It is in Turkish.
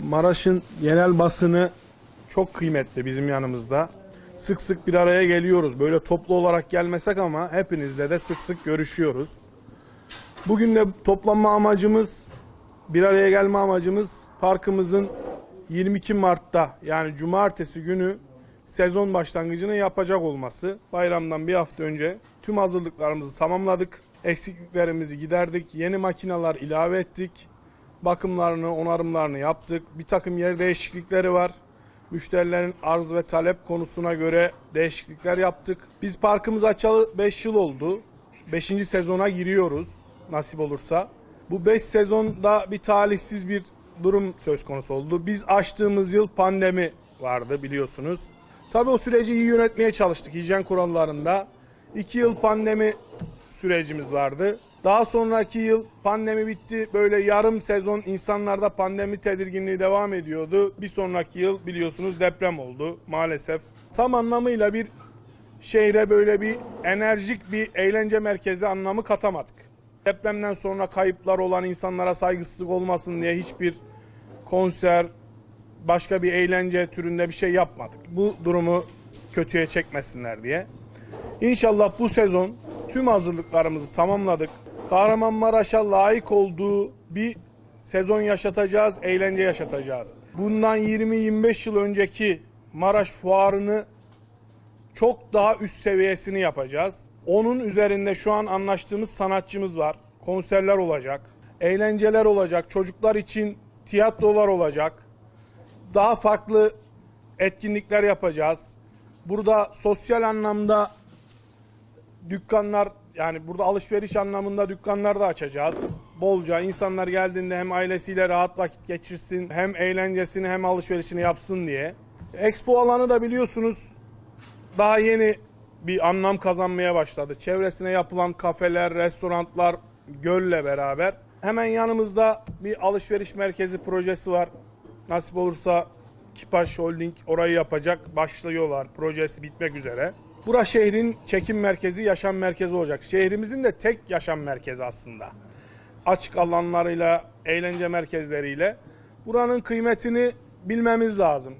Maraş'ın genel basını çok kıymetli bizim yanımızda. Sık sık bir araya geliyoruz. Böyle toplu olarak gelmesek ama hepinizle de sık sık görüşüyoruz. Bugün de toplanma amacımız, bir araya gelme amacımız parkımızın 22 Mart'ta yani cumartesi günü sezon başlangıcını yapacak olması. Bayramdan bir hafta önce tüm hazırlıklarımızı tamamladık. Eksikliklerimizi giderdik. Yeni makineler ilave ettik. Bakımlarını, onarımlarını yaptık. Bir takım yer değişiklikleri var. Müşterilerin arz ve talep konusuna göre değişiklikler yaptık. Biz parkımız açalı 5 yıl oldu. 5. sezona giriyoruz nasip olursa. Bu 5 sezonda bir talihsiz bir durum söz konusu oldu. Biz açtığımız yıl pandemi vardı biliyorsunuz. Tabii o süreci iyi yönetmeye çalıştık hijyen kurallarında. 2 yıl pandemi sürecimiz vardı. Daha sonraki yıl pandemi bitti. Böyle yarım sezon insanlarda pandemi tedirginliği devam ediyordu. Bir sonraki yıl biliyorsunuz deprem oldu maalesef. Tam anlamıyla bir şehre böyle bir enerjik bir eğlence merkezi anlamı katamadık. Depremden sonra kayıplar olan insanlara saygısızlık olmasın diye hiçbir konser, başka bir eğlence türünde bir şey yapmadık. Bu durumu kötüye çekmesinler diye. İnşallah bu sezon tüm hazırlıklarımızı tamamladık. Kahramanmaraş'a layık olduğu bir sezon yaşatacağız, eğlence yaşatacağız. Bundan 20-25 yıl önceki Maraş Fuarı'nı çok daha üst seviyesini yapacağız. Onun üzerinde şu an anlaştığımız sanatçımız var. Konserler olacak, eğlenceler olacak, çocuklar için tiyatrolar olacak. Daha farklı etkinlikler yapacağız. Burada sosyal anlamda dükkanlar yani burada alışveriş anlamında dükkanlar da açacağız. Bolca insanlar geldiğinde hem ailesiyle rahat vakit geçirsin, hem eğlencesini hem alışverişini yapsın diye. Expo alanı da biliyorsunuz daha yeni bir anlam kazanmaya başladı. Çevresine yapılan kafeler, restoranlar gölle beraber. Hemen yanımızda bir alışveriş merkezi projesi var. Nasip olursa Kipaş Holding orayı yapacak. Başlıyorlar. Projesi bitmek üzere. Bura şehrin çekim merkezi, yaşam merkezi olacak. Şehrimizin de tek yaşam merkezi aslında. Açık alanlarıyla, eğlence merkezleriyle. Buranın kıymetini bilmemiz lazım.